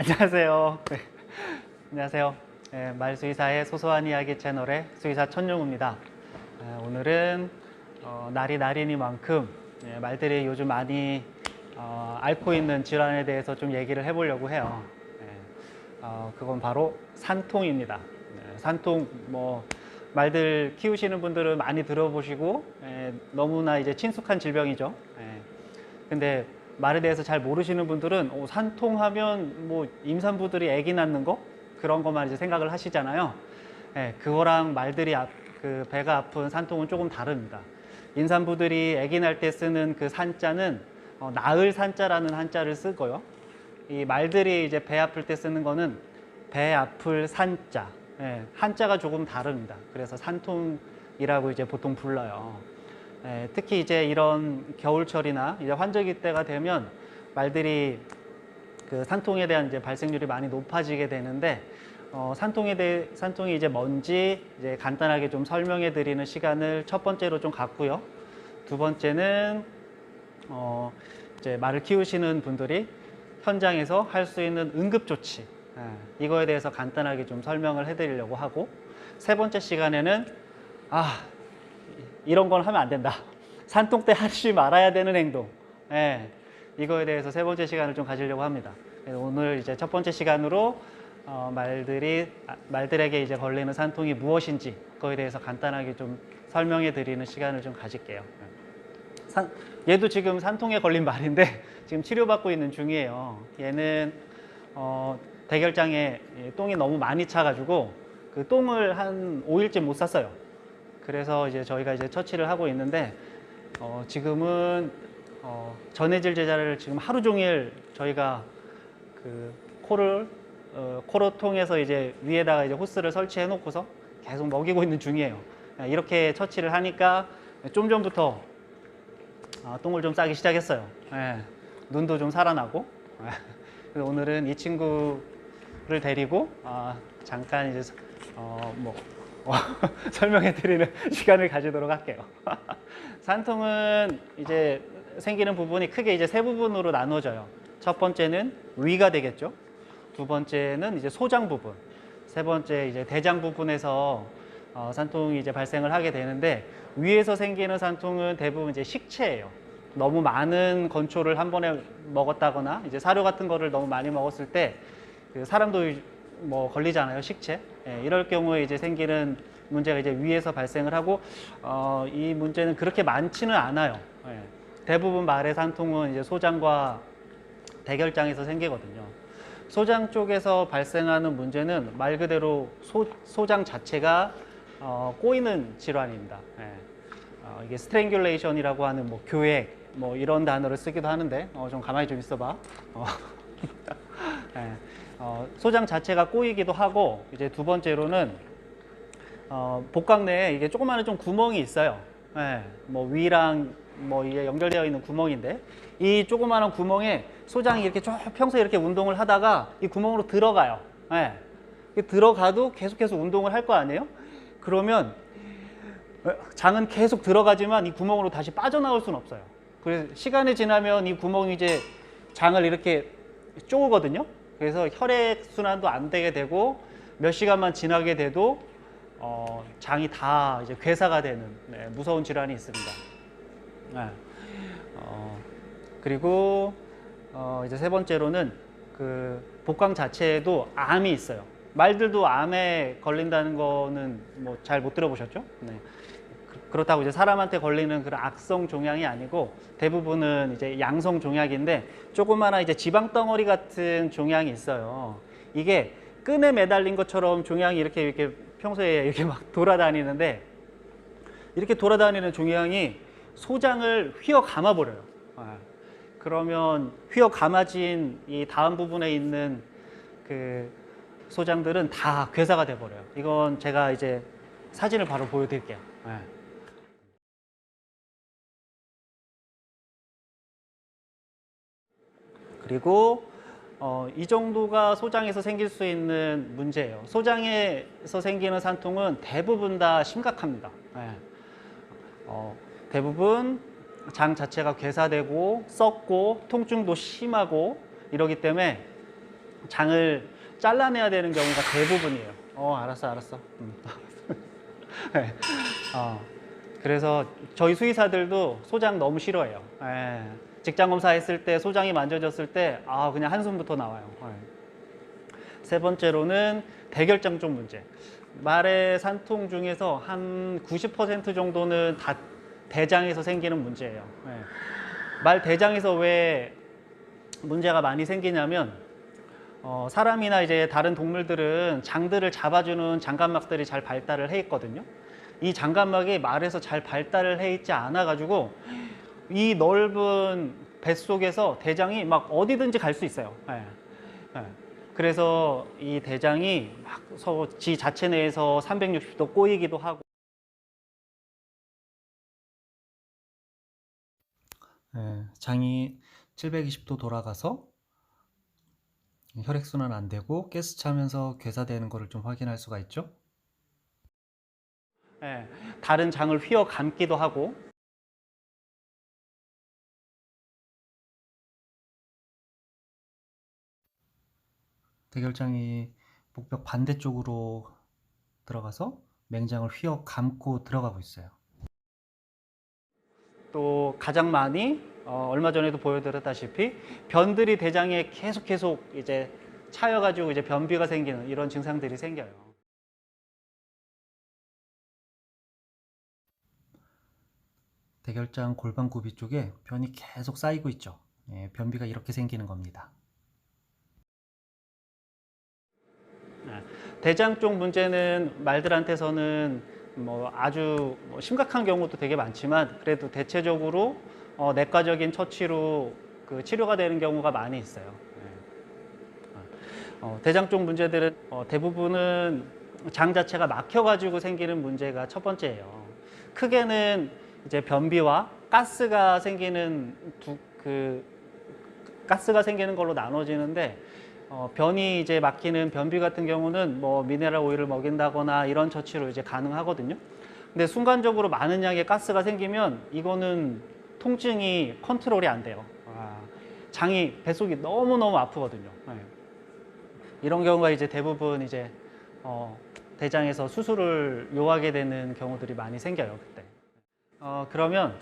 안녕하세요. 네. 안녕하세요. 네, 말수의사의 소소한 이야기 채널의 수의사 천용우입니다. 네, 오늘은 어, 날이 날이니만큼 네, 말들이 요즘 많이 어, 앓고 있는 질환에 대해서 좀 얘기를 해보려고 해요. 네, 어, 그건 바로 산통입니다. 네, 산통 뭐 말들 키우시는 분들은 많이 들어보시고 예, 너무나 이제 친숙한 질병이죠. 예. 근데 말에 대해서 잘 모르시는 분들은 어, 산통하면 뭐 임산부들이 아기 낳는 거 그런 것만 이제 생각을 하시잖아요. 예, 그거랑 말들이 아, 그 배가 아픈 산통은 조금 다릅니다. 임산부들이 아기 낳을 때 쓰는 그 산자는 어, 나을 산자라는 한자를 쓰고요. 이 말들이 이제 배 아플 때 쓰는 거는 배 아플 산자. 예, 한자가 조금 다릅니다. 그래서 산통이라고 이제 보통 불러요. 예, 특히 이제 이런 겨울철이나 이제 환절기 때가 되면 말들이 그 산통에 대한 이제 발생률이 많이 높아지게 되는데 어, 산통에 대해 산통이 이제 뭔지 이제 간단하게 좀 설명해 드리는 시간을 첫 번째로 좀 갖고요. 두 번째는 어, 이제 말을 키우시는 분들이 현장에서 할 수 있는 응급 조치 예, 이거에 대해서 간단하게 좀 설명을 해 드리려고 하고 세 번째 시간에는 아 이런 건 하면 안 된다. 산통 때 하지 말아야 되는 행동. 예, 이거에 대해서 세 번째 시간을 좀 가지려고 합니다. 그래서 오늘 이제 첫 번째 시간으로 어, 말들이 아, 말들에게 이제 걸리는 산통이 무엇인지 그거에 대해서 간단하게 좀 설명해 드리는 시간을 좀 가질게요. 산, 얘도 지금 산통에 걸린 말인데 지금 치료받고 있는 중이에요. 얘는 어, 대결장에 이 똥이 너무 많이 차가지고 그 똥을 한 5일째 못 쌌어요. 그래서 이제 저희가 이제 처치를 하고 있는데 어, 지금은 어, 전해질 제자를 지금 하루 종일 저희가 그 코를 어, 코로 통해서 이제 위에다가 이제 호스를 설치해 놓고서 계속 먹이고 있는 중이에요. 이렇게 처치를 하니까 좀 전부터 아, 똥을 좀 싸기 시작했어요. 예, 눈도 좀 살아나고. 예, 그래서 오늘은 이 친구를 데리고 아, 잠깐 이제 어, 뭐 어, 설명해 드리는 시간을 가지도록 할게요. 산통은 이제 생기는 부분이 크게 이제 세 부분으로 나누어져요. 첫 번째는 위가 되겠죠. 두 번째는 이제 소장 부분. 세 번째 이제 대장 부분에서 어, 산통이 이제 발생을 하게 되는데 위에서 생기는 산통은 대부분 이제 식체예요. 너무 많은 건초를 한 번에 먹었다거나 이제 사료 같은 거를 너무 많이 먹었을 때 그 사람도 뭐 걸리잖아요 식체 예, 이럴 경우에 이제 생기는 문제가 이제 위에서 발생을 하고 어, 이 문제는 그렇게 많지는 않아요 예, 대부분 말의 산통은 이제 소장과 대결장에서 생기거든요 소장 쪽에서 발생하는 문제는 말 그대로 소, 소장 자체가 어, 꼬이는 질환입니다 예. 어, 이게 스트랭귤레이션이라고 하는 뭐 교액 뭐 이런 단어를 쓰기도 하는데 어, 좀 가만히 좀 있어봐 어. 예. 어, 소장 자체가 꼬이기도 하고 이제 두 번째로는 어, 복강 내에 이게 조그마한 좀 구멍이 있어요. 예, 뭐 위랑 뭐 이게 연결되어 있는 구멍인데 이 조그마한 구멍에 소장이 이렇게 쭉 평소에 이렇게 운동을 하다가 이 구멍으로 들어가요. 예, 이게 들어가도 계속해서 운동을 할 거 아니에요? 그러면 어, 장은 계속 들어가지만 이 구멍으로 다시 빠져나올 수는 없어요. 그래서 시간이 지나면 이 구멍이 이제 장을 이렇게 쪼거든요. 그래서 혈액 순환도 안 되게 되고 몇 시간만 지나게 돼도 어, 장이 다 이제 괴사가 되는 네, 무서운 질환이 있습니다. 네. 어, 그리고 어, 이제 세 번째로는 그 복강 자체에도 암이 있어요. 말들도 암에 걸린다는 거는 뭐 잘 못 들어보셨죠? 네. 그- 그렇다고 이제 사람한테 걸리는 그런 악성 종양이 아니고 대부분은 이제 양성 종약인데 조그마한 이제 지방 덩어리 같은 종양이 있어요. 이게 끈에 매달린 것처럼 종양이 이렇게 이렇게 평소에 이렇게 막 돌아다니는데 이렇게 돌아다니는 종양이 소장을 휘어 감아 버려요. 그러면 휘어 감아진 이 다음 부분에 있는 그 소장들은 다 괴사가 돼 버려요. 이건 제가 이제 사진을 바로 보여드릴게요. 그리고 어, 이 정도가 소장에서 생길 수 있는 문제예요. 소장에서 생기는 산통은 대부분 다 심각합니다. 예. 어, 대부분 장 자체가 괴사되고 썩고 통증도 심하고 이러기 때문에 장을 잘라내야 되는 경우가 대부분이에요. 어, 알았어, 알았어. 음. 네. 어, 그래서 저희 수의사들도 소장 너무 싫어해요. 예. 직장 검사 했을 때 소장이 만져졌을 때 아, 그냥 한숨부터 나와요. 예. 세 번째로는 대결장 쪽 문제. 말의 산통 중에서 한 90% 정도는 다 대장에서 생기는 문제예요. 예. 말 대장에서 왜 문제가 많이 생기냐면 어, 사람이나 이제 다른 동물들은 장들을 잡아주는 장관막들이 잘 발달을 해 있거든요. 이 장관막이 말에서 잘 발달을 해 있지 않아 가지고 이 넓은 뱃속에서 대장이 막 어디든지 갈 수 있어요. 예. 예. 그래서 이 대장이 막 서- 지 자체 내에서 360도 꼬이기도 하고 예, 장이 720도 돌아가서 혈액순환 안 되고 가스 차면서 괴사되는 것을 좀 확인할 수가 있죠. 예, 다른 장을 휘어 감기도 하고 대결장이 목벽 반대쪽으로 들어가서 맹장을 휘어 감고 들어가고 있어요. 또 가장 많이 어, 얼마 전에도 보여드렸다시피 변들이 대장에 계속 계속 이제 차여가지고 이제 변비가 생기는 이런 증상들이 생겨요. 대결장 골반구비 쪽에 변이 계속 쌓이고 있죠. 예, 변비가 이렇게 생기는 겁니다. 대장 쪽 문제는 말들한테서는 뭐 아주 뭐 심각한 경우도 되게 많지만 그래도 대체적으로 어, 내과적인 처치로 그 치료가 되는 경우가 많이 있어요. 네. 어, 대장 쪽 문제들은 어, 대부분은 장 자체가 막혀가지고 생기는 문제가 첫 번째예요. 크게는 이제 변비와 가스가 생기는 두, 그 가스가 생기는 걸로 나눠지는데 어, 변이 이제 막히는 변비 같은 경우는 뭐 미네랄 오일을 먹인다거나 이런 처치로 이제 가능하거든요. 근데 순간적으로 많은 양의 가스가 생기면 이거는 통증이 컨트롤이 안 돼요. 아, 장이 뱃속이 너무 너무 아프거든요. 네. 이런 경우가 이제 대부분 이제 어, 대장에서 수술을 요하게 되는 경우들이 많이 생겨요 그때. 어, 그러면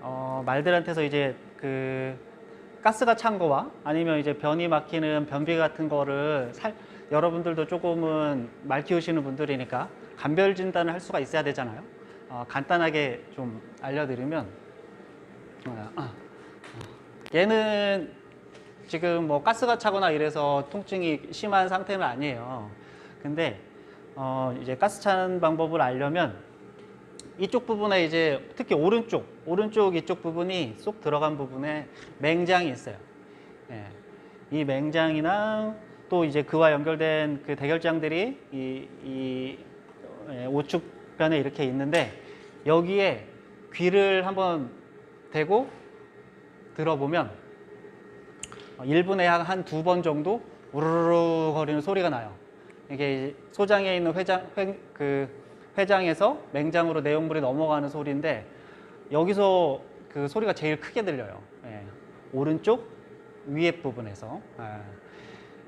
어, 말들한테서 이제 그 가스가 찬 거와 아니면 이제 변이 막히는 변비 같은 거를 살, 여러분들도 조금은 말 키우시는 분들이니까 간별 진단을 할 수가 있어야 되잖아요. 어, 간단하게 좀 알려드리면 어, 아, 어. 얘는 지금 뭐 가스가 차거나 이래서 통증이 심한 상태는 아니에요. 근데 어, 이제 가스 차는 방법을 알려면 이쪽 부분에 이제 특히 오른쪽, 오른쪽 이쪽 부분이 쏙 들어간 부분에 맹장이 있어요. 예. 이 맹장이랑 또 이제 그와 연결된 그 대결장들이 이, 이 예, 우측편에 이렇게 있는데 여기에 귀를 한번 대고 들어보면 1분에 한 두 번 정도 우르르 거리는 소리가 나요. 이게 소장에 있는 회장, 회, 그 회장에서 맹장으로 내용물이 넘어가는 소리인데 여기서 그 소리가 제일 크게 들려요. 예. 오른쪽 위에 부분에서 예.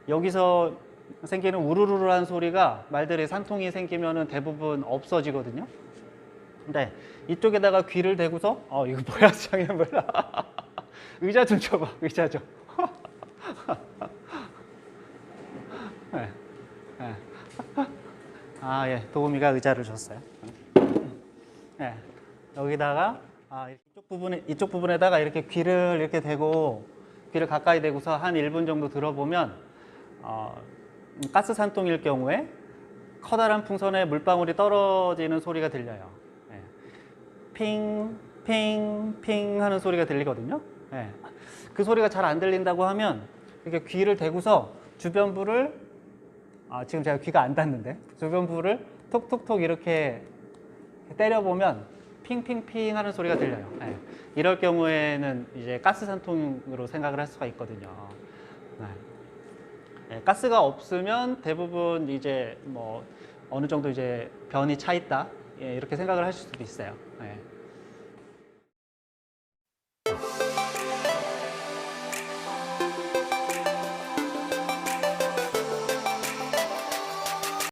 여기서 생기는 우르르르한 소리가 말들이 산통이 생기면은 대부분 없어지거든요. 근데 이쪽에다가 귀를 대고서 어 이거 뭐야 장애 몰라 의자 좀 줘봐 의자 좀. 네. 네. 아, 예. 도우미가 의자를 줬어요. 예. 여기다가 아, 이쪽 부분에 이쪽 부분에다가 이렇게 귀를 이렇게 대고 귀를 가까이 대고서 한 1분 정도 들어보면 어, 가스 산통일 경우에 커다란 풍선에 물방울이 떨어지는 소리가 들려요. 예. 핑, 핑, 핑 하는 소리가 들리거든요. 예. 그 소리가 잘 안 들린다고 하면 이렇게 귀를 대고서 주변부를 아, 지금 제가 귀가 안 닿는데 주변부를 톡톡톡 이렇게 때려보면 핑핑핑 하는 소리가 들려요. 예. 이럴 경우에는 이제 가스 산통으로 생각을 할 수가 있거든요. 네. 예, 가스가 없으면 대부분 이제 뭐 어느 정도 이제 변이 차 있다 예, 이렇게 생각을 하실 수도 있어요. 예.